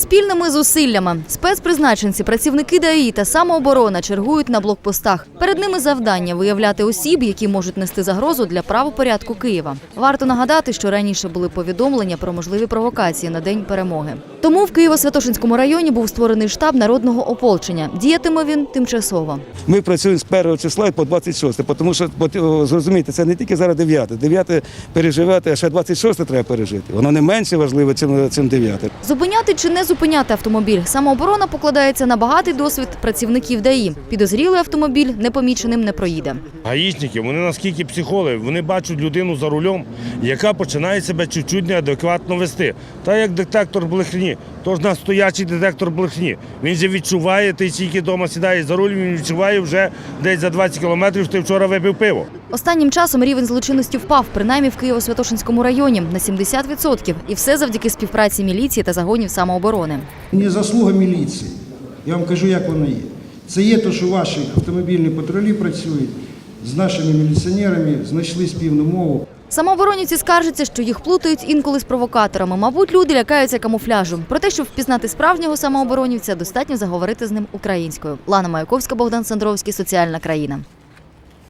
Спільними зусиллями спецпризначенці, працівники ДАІ та самооборона чергують на блокпостах. Перед ними завдання виявляти осіб, які можуть нести загрозу для правопорядку Києва. Варто нагадати, що раніше були повідомлення про можливі провокації на день перемоги. Тому в Києво-Святошинському районі був створений штаб народного ополчення. Діятиме він тимчасово. Ми працюємо з 1 числа по 26, тому що о, це не тільки зараз 9. 9 переживати, а ще 26 треба пережити. Воно не менше важливе, чим 9. Зупиняти чи не зупиняти автомобіль. Самооборона покладається на багатий досвід працівників ДАІ. Підозрілий автомобіль непоміченим не проїде. Гаїчники, вони наскільки психологи, вони бачать людину за рулем, яка починає себе чуть-чуть неадекватно вести. Та як детектор брехні, то ж на стоячий детектор брехні. Він же відчуває, ти тільки вдома сідаєш за рулем, він відчуває вже десь за 20 кілометрів, що ти вчора випив пиво. Останнім часом рівень злочинності впав, принаймні в Києво-Святошинському районі на 70%. І все завдяки співпраці міліції та загонів самооборони. Не заслуга міліції. Я вам кажу, як воно є. Це є те, що ваші автомобільні патрулі працюють з нашими міліціонерами, знайшли спільну мову. Самооборонівці скаржаться, що їх плутають інколи з провокаторами. Мабуть, люди лякаються камуфляжу. Проте, щоб впізнати справжнього самооборонівця, достатньо заговорити з ним українською. Лана Маяковська, Богдан Сандровський, соціальна країна.